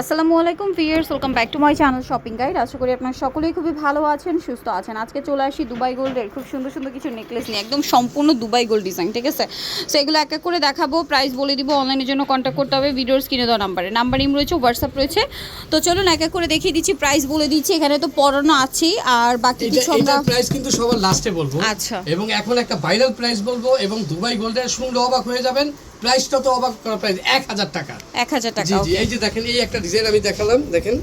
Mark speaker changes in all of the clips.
Speaker 1: আসসালামু আলাইকুম viewers welcome back to my channel shopping guide. আশা করি আপনারা সকলেই খুবই ভালো আছেন সুস্থ আছেন। আজকে চলে আসি দুবাই গোল্ডের খুব সুন্দর সুন্দর কিছু নেকলেস নিয়ে একদম সম্পূর্ণ দুবাই গোল্ড ডিজাইন ঠিক আছে? সো এগুলো এক এক করে দেখাবো প্রাইস বলে দিব অনলাইনের জন্য কন্ট্যাক্ট করতে হবে ভিডিওর স্ক্রিনে দেওয়া নাম্বারে। নাম্বার ইম রয়েছে হোয়াটসঅ্যাপ রয়েছে। তো চলুন এক এক করে দেখিয়ে দিচ্ছি প্রাইস বলে দিচ্ছি এখানে তো পড়ানো আছেই আর বাকি কিছু আমরা
Speaker 2: প্রাইস কিন্তু সবার লাস্টে বলব।
Speaker 1: আচ্ছা।
Speaker 2: এবং এখন একটা ভাইরাল প্রাইস বলব এবং দুবাই গোল্ডের শুনলে অবাক হয়ে যাবেন প্রাইসটা তো অবাক করা প্রাইস এক হাজার টাকা।
Speaker 1: এক হাজার টাকা
Speaker 2: জি জি এই যে দেখেন এই একটা ডিজাইন আমি দেখালাম দেখেন।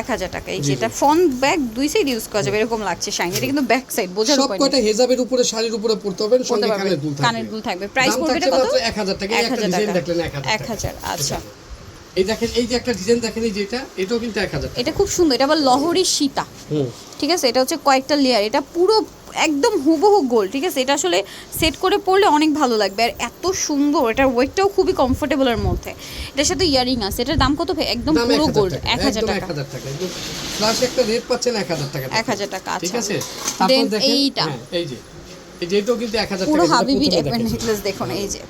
Speaker 1: এক হাজার টাকা এই যেটা ফোন ব্যাগ দুই সাইড ইউজ করা যাবে এরকম লাগছে শাইন এটা কিন্তু ব্যাক সাইড বোঝার
Speaker 2: সব কয়টা হেজাবের উপরে শাড়ির উপরে পড়তে হবে সঙ্গে কানের দুল থাকবে।
Speaker 1: কানের দুল থাকবে। প্রাইস পড়বে এটা কত?
Speaker 2: 1000 টাকা। এই
Speaker 1: এক
Speaker 2: একটা ডিজাইন দেখলেন 1000
Speaker 1: এক হাজার আচ্ছা।
Speaker 2: এই দেখেন এই যে একটা ডিজাইন দেখেন এই যেটা এটাও কিন্তু এক হাজার
Speaker 1: এটা খুব সুন্দর এটা আবার লহরি সীতা।
Speaker 2: হুম।
Speaker 1: ঠিক আছে এটা হচ্ছে কয়েকটা লেয়ার এটা পুরো একদম হুবহু গোল ঠিক আছে? এটা আসলে সেট করে পড়লে অনেক ভালো লাগবে। আর এত সুন্দর এটার ওয়েটটাও খুবই কমফোর্টেবলের মধ্যে। এটার সাথে ইয়ারিং আছে এটার দাম কত ভাই? একদম
Speaker 2: দাম
Speaker 1: পুরো
Speaker 2: 1000
Speaker 1: গোল্ড
Speaker 2: টাকা,
Speaker 1: এক হাজার টাকা।
Speaker 2: 1000 টাকা একদম প্লাস একটা রেট পাচ্ছেন 1000 টাকা
Speaker 1: এক হাজার টাকা
Speaker 2: ঠিক
Speaker 1: আচ্ছা।
Speaker 2: আছে? তারপর দেখেন
Speaker 1: এইটা।
Speaker 2: হ্যাঁ, এই যে এই যে এটাও কিন্তু 1000 টাকা
Speaker 1: পুরো হাবিবি টাইপের নেকলেস দেখুন এই যে।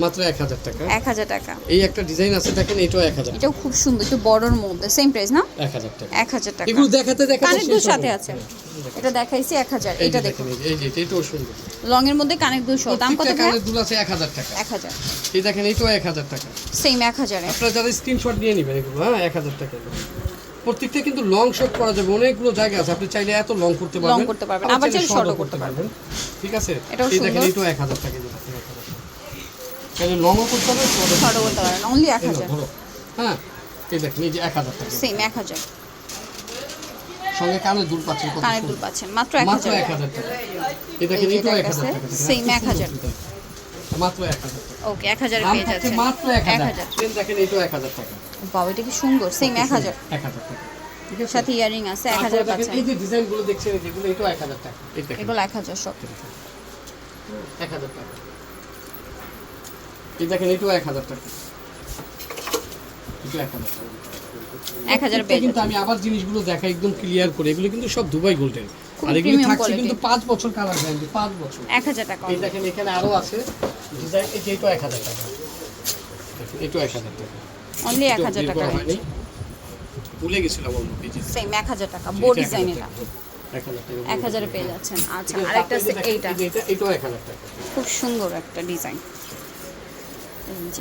Speaker 2: মাত্র 1000 টাকা।
Speaker 1: এক হাজার টাকা।
Speaker 2: এই একটা ডিজাইন আছে দেখেন এটাও 1000
Speaker 1: এটাও খুব সুন্দর একটু বড়র মধ্যে সেম প্রাইস না?
Speaker 2: 1000 টাকা।
Speaker 1: এক হাজার টাকা।
Speaker 2: এগুলো দেখাতে দেখাতে
Speaker 1: কানের সাথে আছে। এটা দেখাইছি এক হাজার
Speaker 2: এই যে
Speaker 1: এটা
Speaker 2: দেখেন এই যে- এটাও সুন্দর।
Speaker 1: লং এর মধ্যে কানের দুল সহ দাম কত
Speaker 2: কানের দুল আছে 1000 টাকা।
Speaker 1: এক হাজার।
Speaker 2: এই দেখেন এটাও 1000 টাকা।
Speaker 1: সেম এক হাজারে।
Speaker 2: আপনারা যারা স্ক্রিনশট নিয়ে নেবেন এগুলো হ্যাঁ 1000 টাকা প্রত্যেকটা কিন্তু লং শট করা যাবে অনেকগুলো জায়গা আছে। আপনি চাইলে এত লং করতে পারবেন।
Speaker 1: করতে পারবেন,
Speaker 2: আবার চাইলে
Speaker 1: করতে পারবেন।
Speaker 2: ঠিক আছে? এই দেখেন। এটাও 1000 টাকা যেটা 1000 টাকা চাইলে লংও করতে পারবেন short-ও করতে
Speaker 1: পারেন অনলি এক হাজার।
Speaker 2: হ্যাঁ এই দেখেন এই যে 1000 টাকা।
Speaker 1: সেম এক হাজার।
Speaker 2: সঙ্গে কানের দুল পাচ্ছেন
Speaker 1: কানের দুল পাচ্ছেন মাত্র এক
Speaker 2: মাত্র
Speaker 1: হাজার
Speaker 2: 1000 টাকা। এই দেখেন
Speaker 1: এই যে
Speaker 2: এটাও
Speaker 1: এটার
Speaker 2: 1000 টাকা দেখেন,
Speaker 1: same
Speaker 2: খুব
Speaker 1: 1000
Speaker 2: সুন্দর ডিজাইন। মাত্র 1000 টাকা।
Speaker 1: ওকে এক হাজারে পেয়ে
Speaker 2: মাত্র
Speaker 1: এক
Speaker 2: 1000
Speaker 1: হাজার।
Speaker 2: দেন দেখেন এটাও 1000 টাকা।
Speaker 1: বাবা এটা কি সুন্দর সেম এক হাজার।
Speaker 2: 1000 টাকা।
Speaker 1: সাথে ইয়ারিং আছে এক হাজার পাচ্ছেন।
Speaker 2: এই যে ডিজাইনগুলো দেখছেন যেগুলো এটাও 1000 টাকা।
Speaker 1: এগুলো এক হাজার সব।
Speaker 2: 1000 টাকা। এই দেখেন এটাও 1000 টাকা এটাও 1000 টাকা
Speaker 1: এক হাজার পেয়ে
Speaker 2: কিন্তু আমি আবার জিনিসগুলো একদম ক্লিয়ার করে এগুলো কিন্তু সব দুবাই গোল্ডের আর এগুলো থাকছে কিন্তু 5 বছর কালার গ্যারান্টি 5 বছর
Speaker 1: এক হাজার টাকা
Speaker 2: এই দেখেন এখানে আরও আছে ডিজাইন এই যে এটাও 1000 টাকা দেখেন এটাও 1000 টাকা
Speaker 1: অনলি এক হাজার টাকা
Speaker 2: ভুলে গেছিলাম অন্য এই
Speaker 1: সেম এক হাজার টাকা
Speaker 2: এটা
Speaker 1: বো
Speaker 2: 1000
Speaker 1: ডিজাইন এটা
Speaker 2: টাকা। 1000 টাকা
Speaker 1: এক হাজারে পেয়ে যাচ্ছেন আচ্ছা আরেকটা
Speaker 2: তারপরে
Speaker 1: আছে
Speaker 2: দেখেন,
Speaker 1: এইটা
Speaker 2: এটা এটাও 1000 টাকা
Speaker 1: খুব সুন্দর একটা ডিজাইন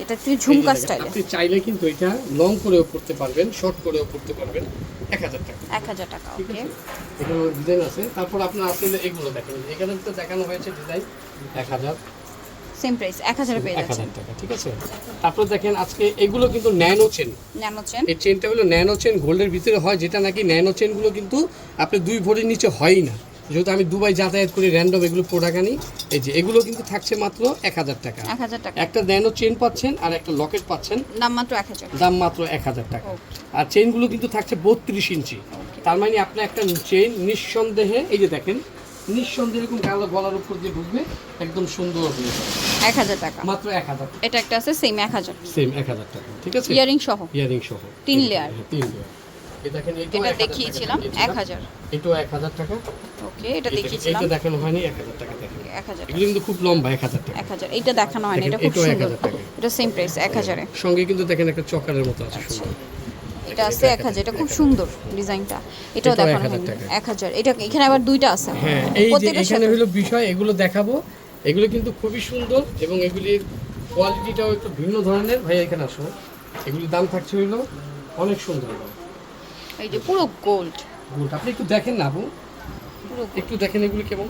Speaker 1: এটা একটু ঝুমকা স্টাইলে
Speaker 2: আপনি চাইলে কিন্তু এটা লং করেও পড়তে পারবেন শর্ট করেও পড়তে পারবেন 1000 টাকা।
Speaker 1: এক হাজার টাকা ওকে
Speaker 2: এখানে ডিজাইন আছে। তারপর আপনার আসলে এগুলো দেখেন। এখানে তো দেখানো হয়েছে ডিজাইন 1000
Speaker 1: সেম প্রাইস এক হাজারে পেয়ে যাচ্ছেন।
Speaker 2: 1000 টাকা ঠিক আছে? তারপর দেখেন আজকে এগুলো কিন্তু ন্যানো চেন
Speaker 1: ন্যানো চেন
Speaker 2: এই চেনটা হলো ন্যানো চেন গোল্ডের ভিতরে হয় যেটা নাকি ন্যানো চেনগুলো কিন্তু আপনি দুই ভরির নিচে হয়ই না। যেহেতু আমি দুবাই যাতায়াত করি র্যান্ডম এগুলো প্রোডাক্ট আনি। এই যে এগুলো কিন্তু থাকছে মাত্র এক হাজার টাকা।
Speaker 1: এক হাজার টাকা।
Speaker 2: একটা ন্যানো চেন পাচ্ছেন আর একটা লকেট পাচ্ছেন।
Speaker 1: দাম মাত্র এক হাজার
Speaker 2: দাম মাত্র এক হাজার টাকা। আর চেনগুলো কিন্তু থাকছে বত্রিশ ইঞ্চি। তার মানে আপনি একটা চেন নিঃসন্দেহে এই যে দেখেন নিঃসন্দেহে এরকম কালো গলার উপর দিয়ে ঢুকবে একদম সুন্দর হয়ে যাবে
Speaker 1: এক হাজার টাকা।
Speaker 2: মাত্র এক হাজার
Speaker 1: এটা একটা আছে সেম এক হাজার।
Speaker 2: সেম এক হাজার টাকা ঠিক আছে?
Speaker 1: ইয়ারিং সহ।
Speaker 2: ইয়ারিং সহ।
Speaker 1: তিন।
Speaker 2: হ্যাঁ, তিন লেয়ার
Speaker 1: এটা দেখিয়েছিলাম
Speaker 2: এটাও টাকা।
Speaker 1: ওকে এটা
Speaker 2: এটা-
Speaker 1: দেখিয়েছিলাম।
Speaker 2: এটা দেখানো হয়নি টাকা দেখেন। এগুলো কিন্তু খুব লম্বা এক হাজার টাকা।
Speaker 1: এক হাজার এইটা দেখানো হয়নি এটা খুব সুন্দর। এটা সেম প্রাইস
Speaker 2: সঙ্গে কিন্তু দেখেন একটা চকারের মতো আছে
Speaker 1: আচ্ছা।
Speaker 2: সুন্দর।
Speaker 1: এটা আছে এটা খুব সুন্দর ডিজাইনটা। এটাও দেখানো
Speaker 2: 1000
Speaker 1: হয়নি এটা এখানে আবার দুইটা আছে।
Speaker 2: হ্যাঁ এই যে এখানে হলো বিষয় এগুলো দেখাবো। এগুলো কিন্তু খুবই সুন্দর এবং এগুলির কোয়ালিটিটাও একটু ভিন্ন ধরনের। ভাই এখানে আসো এগুলির দাম থাকছে অনেক সুন্দর
Speaker 1: এই যে পুরো গোল্ড
Speaker 2: গুড আপনি একটু দেখেন না আপু।
Speaker 1: পুরো
Speaker 2: একটু দেখেন এগুলি কেমন।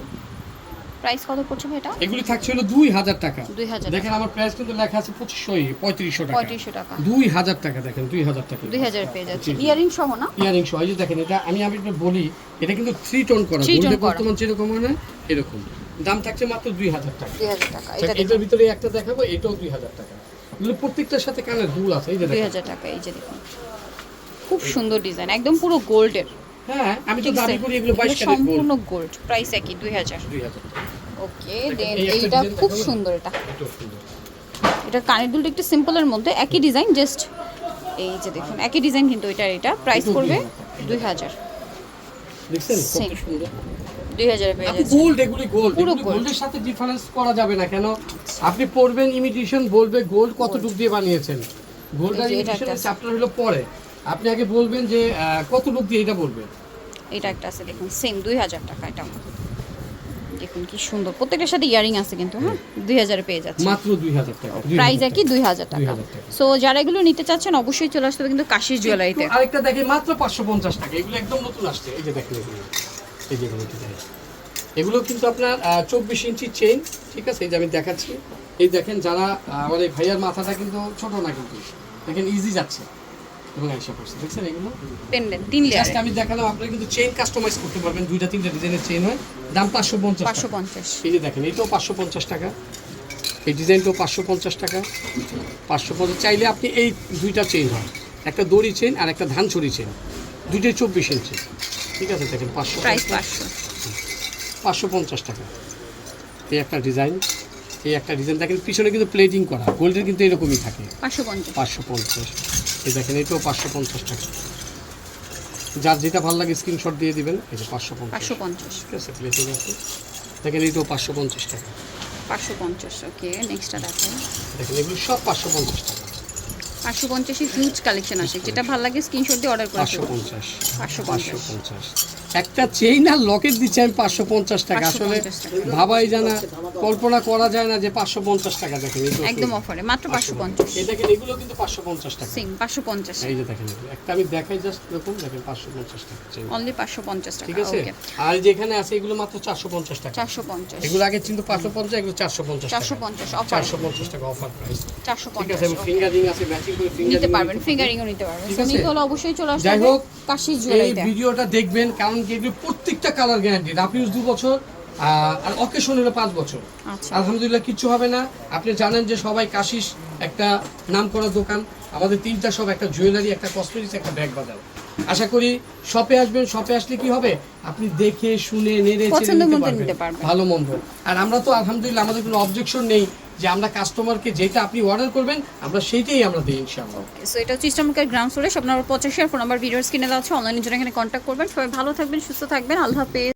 Speaker 1: প্রাইস কত পড়ছে এটা?
Speaker 2: এগুলি থাকছে হলো দুই হাজার টাকা।
Speaker 1: দুই হাজার
Speaker 2: দেখেন আমার প্রাইস কিন্তু লেখা আছে পঁচিশশো পঁয়ত্রিশশো টাকা।
Speaker 1: পঁয়ত্রিশশো টাকা।
Speaker 2: দুই হাজার টাকা দেখেন দুই হাজার টাকা।
Speaker 1: দুই হাজার পেয়ে যাচ্ছে। ইয়ারিং সহ না?
Speaker 2: ইয়ারিং সহ। এই যে দেখেন এটা আমি আমি একটু বলি এটা কিন্তু থ্রি টোন করা। গোল্ডে। বর্তমান যেরকম হয় না এরকম। দাম থাকছে মাত্র দুই হাজার টাকা।
Speaker 1: দুই হাজার টাকা। এটা
Speaker 2: এটার ভিতরে একটা দেখাবো এটাও দুই হাজার টাকা। প্রত্যেকটার সাথে কানের দুল আছে এই যে
Speaker 1: দুই হাজার টাকা এই যে দেখুন। খুব সুন্দর ডিজাইন একদম পুরো গোল্ডের।
Speaker 2: হ্যাঁ আমি তো দাবি করি এগুলো বাইশ
Speaker 1: এগুলো
Speaker 2: ক্যারেট গোল্ড।
Speaker 1: সম্পূর্ণ গোল্ড প্রাইস একই দুই হাজার।
Speaker 2: দুই হাজার। টাকা
Speaker 1: ওকে দেন এইটা খুব সুন্দর এটা। এটা কানের দুলটা একটু সিম্পলের মধ্যে একই ডিজাইন জাস্ট এই যে দেখুন একই ডিজাইন কিন্তু এটা। এটা প্রাইস পড়বে
Speaker 2: 2000
Speaker 1: দুই হাজার।
Speaker 2: দেখছেন কত সুন্দর।
Speaker 1: দুই হাজারে পেয়ে যাচ্ছে
Speaker 2: গোল্ড এগুলি গোল্ড
Speaker 1: পুরো
Speaker 2: গোল্ডের সাথে ডিফারেন্স করা যাবে না কেন? আপনি পড়বেন ইমিটেশন বলবে গোল্ড কতটুকু দিয়ে বানিয়েছেন। গোল্ডার চ্যাপ্টার হলো পরে। আপনি আগে বলবেন যে কত লোক দিয়ে এটা বলবেন?
Speaker 1: এটা একটা আছে দেখুন সেম দুই হাজার টাকা এটা দেখুন কি সুন্দর প্রত্যেকটার সাথে ইয়ারিং আছে কিন্তু হ্যাঁ দুই হাজারে পেয়ে যাচ্ছে।
Speaker 2: মাত্র দুই হাজার টাকা
Speaker 1: প্রাইস কি দুই হাজার টাকা।
Speaker 2: 2000 টাকা।
Speaker 1: সো যারা এগুলো নিতে চাচ্ছেন অবশ্যই চলে আসতে হবে কিন্তু কাশির জুয়েলারিতে।
Speaker 2: আরেকটা দেখে মাত্র পাঁচশো পঞ্চাশ টাকা। এগুলো একদম নতুন আসছে। এই যে দেখেন এগুলো। এই যে এগুলো। এগুলো কিন্তু আপনার চব্বিশ ইঞ্চি চেইন ঠিক আছে? এই যে আমি দেখাচ্ছি। এই দেখেন যারা আমার এই ভাইয়ার মাথাটা কিন্তু ছোট না কিন্তু। দেখেন ইজি যাচ্ছে। এবং আইসা করছে দেখছেন এগুলো?
Speaker 1: পেন্ডেন্ট তিন
Speaker 2: জাস্ট আমি দেখালাম আপনারা কিন্তু চেইন কাস্টমাইজ করতে পারবেন দুইটা তিনটা ডিজাইনের চেইন হয়। দাম এই যে দেখেন টাকা। এই ডিজাইনটাও পাঁচশো পঞ্চাশ টাকা। পাঁচশো পঞ্চাশ চাইলে আপনি এই দুইটা চেইন হয়। একটা দড়ি চেইন আর একটা ধান ছড়ি চেইন দুইটাই চব্বিশ ইঞ্চি ঠিক আছে দেখেন পাঁচশো।
Speaker 1: পাঁচশো
Speaker 2: পঞ্চাশ টাকা। এই একটা ডিজাইন। এই একটা ডিজাইন দেখেন পিছনে কিন্তু প্লেটিং করা গোল্ডের কিন্তু এরকমই থাকে।
Speaker 1: পাঁচশো পঞ্চাশ।
Speaker 2: পাঁচশো পঞ্চাশ। এই দেখেন এটাও পাঁচশো পঞ্চাশ টাকা। যার যেটা ভালো লাগে স্ক্রিনশট দিয়ে দিবেন এই যে পাঁচশো পঞ্চাশ।
Speaker 1: পাঁচশো পঞ্চাশ।
Speaker 2: ঠিক আছে প্লেটিং আছে। দেখেন এইটাও পাঁচশো পঞ্চাশ টাকা।
Speaker 1: পাঁচশো পঞ্চাশ ওকে নেক্সটটা দেখাই
Speaker 2: দেখেন এগুলো সব পাঁচশো পঞ্চাশ টাকা।
Speaker 1: পাঁচশো পঞ্চাশে হিউজ কালেকশন আছে। যেটা ভালো লাগে স্ক্রিনশট দিয়ে অর্ডার করে
Speaker 2: পাঁচশো পঞ্চাশ।
Speaker 1: পাঁচশো পঞ্চাশ।
Speaker 2: একটা চেইন আর লকেট দিচ্ছে আমি পাঁচশো পঞ্চাশ টাকা। আসলে ভাবাই জানা কল্পনা করা যায় না যে পাঁচশো পঞ্চাশ টাকা দেখেন
Speaker 1: একদম অফারে মাত্র পাঁচশো পঞ্চাশ।
Speaker 2: এই দেখেন এগুলো কিন্তু পাঁচশো পঞ্চাশ টাকা।
Speaker 1: সেম পাঁচশো পঞ্চাশ।
Speaker 2: এই যে দেখেন একটা আমি দেখাই জাস্ট এরকম দেখেন পাঁচশো পঞ্চাশ টাকা।
Speaker 1: অনলি পাঁচশো পঞ্চাশ টাকা
Speaker 2: ঠিক
Speaker 1: আছে?
Speaker 2: আর যেখানে আছে এগুলো মাত্র চারশো পঞ্চাশ টাকা।
Speaker 1: চারশো পঞ্চাশ।
Speaker 2: এগুলো আগে কিন্তু পাঁচশো পঞ্চাশ এগুলো চারশো পঞ্চাশ
Speaker 1: চারশো পঞ্চাশ অফার
Speaker 2: চারশো পঞ্চাশ টাকা অফার প্রাইস
Speaker 1: চারশো
Speaker 2: ঠিক
Speaker 1: পঞ্চাশ
Speaker 2: ফিঙ্গারিং আছে ম্যাচিং করে
Speaker 1: নিতে পারবেন ফিঙ্গারিংও নিতে পারবেন। নিতে হলে অবশ্যই চলে আসতে
Speaker 2: যাই হোক,
Speaker 1: কাশির
Speaker 2: এই ভিডিওটা দেখবেন কারণ কি প্রত্যেকটা কালার গ্যারান্টি আপনি ইউজ দু বছর আর অকেশন হলো পাঁচ বছর।
Speaker 1: আচ্ছা।
Speaker 2: আলহামদুলিল্লাহ কিচ্ছু হবে না। আপনি জানেন যে সবাই কাশিস একটা নাম করা দোকান আমাদের তিনটা সব একটা জুয়েলারি একটা কসমেটিক্স একটা ব্যাগ বাজার আশা করি শপে আসবেন শপে আসলে কি হবে? আপনি দেখে শুনে নেড়ে নিতে পারবেন।
Speaker 1: নিতে পারবেন।
Speaker 2: ভালো মন্দ। আর আমরা তো আলহামদুলিল্লাহ আমাদের কোনো অবজেকশন নেই যে আমরা কাস্টমারকে যেটা আপনি অর্ডার করবেন আমরা সেইটাই আমরা দিই ইনশাআল্লাহ।
Speaker 1: সো এটা হচ্ছে ইসলামকার গ্রাম ফ্লোরে সব নম্বর পঁচাশি আর ফোন নাম্বার ভিডিওর স্ক্রিনে দেওয়া আছে। অনলাইনে জন্য এখানে কন্ট্যাক্ট করবেন। সবাই ভালো থাকবেন সুস্থ থাকবেন। আল্লাহ হাফেজ।